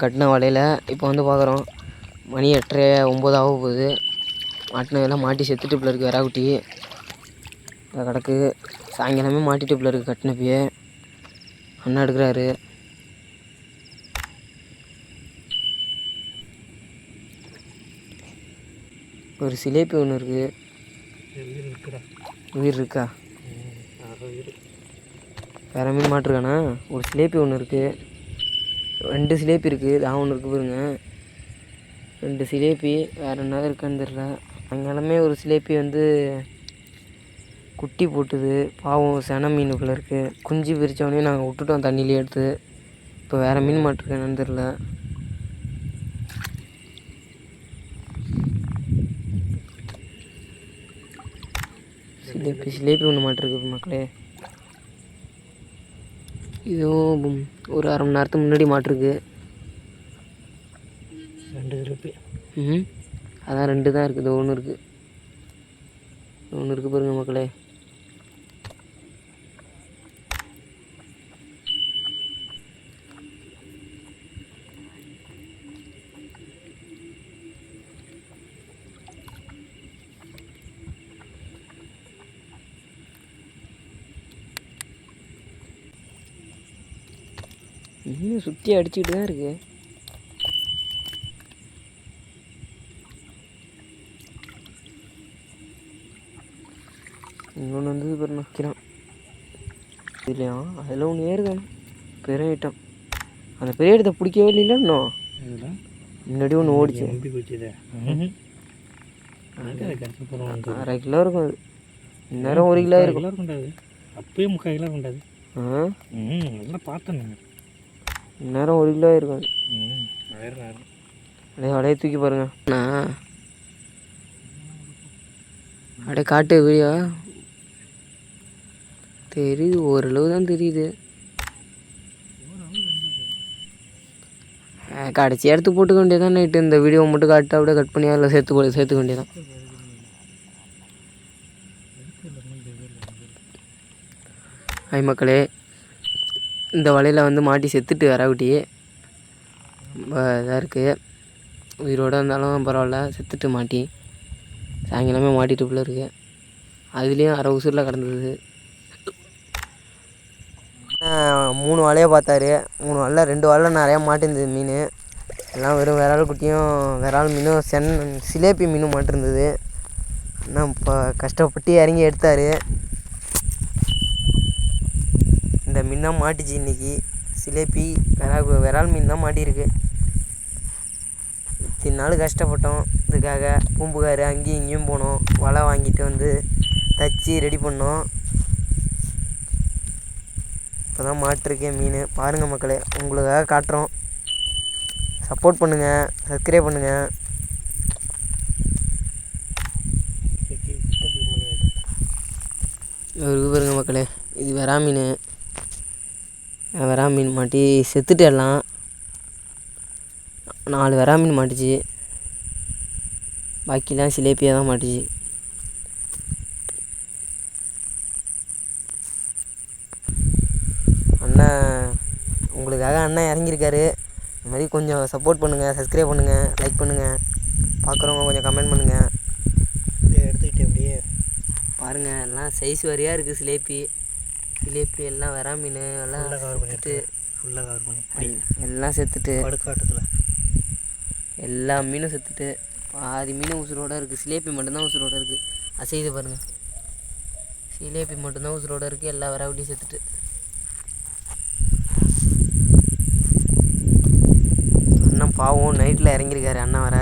தான் கட்டின வலையில் இப்போ வந்து பார்க்குறோம் மணி எட்டரை ஒம்பது ஆக போகுது. மாட்டினதெல்லாம் மாட்டி செத்துட்டு போல இருக்குது வெறாக்குட்டி. இந்த கிடக்கு. சாயங்காலமே மாட்டிட்டு போல இருக்குது கட்டினப்பயே. அண்ணா எடுக்கிறாரு. ஒரு சிலேபி ஒன்று இருக்குது உயிர் இருக்கா? வேற மீன் மாட்டிருக்கானா? ஒரு சிலேபி ஒன்று இருக்குது ரெண்டு சிலேபி இருக்குது தான் ஒன்று இருக்குது பாருங்க. ரெண்டு சிலேபி வேறு என்ன இருக்கான்னு தெரில அங்கேலாமே ஒரு சிலேபி வந்து குட்டி போட்டுது. பாவம் சென மீனுக்குள்ளே இருக்குது குஞ்சு பிரித்தவொடனே நாங்கள் விட்டுட்டோம் தண்ணியிலே எடுத்து. இப்போ வேறு மீன் மாட்டிருக்கேன் என்னன்னு தெரில சிலேபி சிலேபி ஒன்று மாட்டிருக்கு மக்களே. இதுவும் ஒரு அரை மணி நேரத்துக்கு முன்னாடி மாட்டிருக்கு. ரெண்டு திருப்பி ம் அதான் ரெண்டு தான் இருக்குது ஒன்று இருக்குது ஒன்று இருக்குது பாருங்க மக்களே. இன்னும் சுற்றி அடிச்சுக்கிட்டு தான் இருக்குது இன்னொன்று வந்து பாரு நிற்கிறான் இல்லையா அதில் ஒன்று ஏறுதான் பெரிய ஐட்டம் அந்த பெரிய இடத்த பிடிக்கவே இல்லைல்ல இன்னும்? முன்னாடி ஒன்று ஓடிச்சு. அரை கிலோ இருக்கும் அது. இந்நேரம் ஒரு கிலோ இருக்கும். அப்பயே முக்கால் கிலோ இருக்குண்டாது ஆ? எல்லாம் பார்த்தேன் நான் இந்நேரம் ஒரு கிலோ இருக்கும் அது அப்படியே தூக்கி பாருங்க. அண்ணா. அப்படியே காட்டு வீடியோ. தெரியுது ஓரளவு தான் தெரியுது. கடைசி எடுத்து போட்டுக்க வேண்டியதான் நைட்டு இந்த வீடியோ மட்டும் காட்டு அப்படியே கட் பண்ணி அதில் சேர்த்து போ சேர்த்துக்க வேண்டியதான் ஹாய் மக்களே. இந்த வலையில் வந்து மாட்டி செத்துட்டு வரகுட்டி ரொம்ப இதாக இருக்குது உயிரோடு இருந்தாலும் பரவாயில்ல செத்துட்டு மாட்டி. சாயங்காலமே மாட்டிட்டு போல இருக்கு. அதுலேயும் அரை உசுரில் கடந்தது. மூணு வலையை பார்த்தாரு. மூணு வலை ரெண்டு வலை நிறையா மாட்டிருந்தது மீன். எல்லாம் வெறும் விரால் குட்டியும் விரால் மீனும் சென் சிலேபி மீனும் மாட்டிருந்தது. ஆனால் இப்போ கஷ்டப்பட்டு இறங்கி எடுத்தார். இந்த மீன் தான் மாட்டிச்சு இன்னைக்கு. சிலேபி விரா விரால் மீன் தான் மாட்டியிருக்கு. இத்தனை நாள் கஷ்டப்பட்டோம். இதுக்காக பூம்புகார் அங்கேயும் இங்கேயும் போனோம். வலை வாங்கிட்டு வந்து தச்சு ரெடி பண்ணோம். இப்போ தான் மாட்டிருக்கேன் மீன். பாருங்கள் மக்களே உங்களுக்காக காட்டுறோம். சப்போர்ட் பண்ணுங்கள் சப்ஸ்கிரைப் பண்ணுங்கள் இவருக்கு பாருங்க மக்களே இது வெறா மீன். வெறா மீன் மாட்டி செத்துட்டு எல்லாம் நாலு வெறா மீன் மாட்டுச்சு. பாக்கிலாம் சிலேப்பியாக தான் மாட்டுச்சு. அண்ணன் உங்களுக்காக அண்ணன் இறங்கியிருக்காரு. இந்த மாதிரி கொஞ்சம் சப்போர்ட் பண்ணுங்கள் சப்ஸ்கிரைப் பண்ணுங்கள் லைக் பண்ணுங்கள் பார்க்குறவங்க கொஞ்சம் கமெண்ட் பண்ணுங்கள் எடுத்துக்கிட்டு அப்படியே. பாருங்கள் எல்லாம் சைஸ் வரையாக இருக்குது சிலேப்பி சிலேப்பி எல்லாம் வெறா மீன்? எல்லாம் கவர் பண்ணிட்டு ஃபுல்லாக கவர் பண்ணி எல்லாம் செத்துட்டு. படுக்காட்டத்தில். எல்லா மீனும் செத்துட்டு. பாதி மீன் உசுரோட இருக்குது சிலேப்பி மட்டும்தான் உசுரோட இருக்குது அசைது பாருங்கள் சிலேப்பி மட்டும்தான் உசுரோட இருக்குது எல்லா வெராவட்டியும் செத்துட்டு. அண்ணன் பாவம் நைட்டில் இறங்கியிருக்காரு. அண்ணன் வர.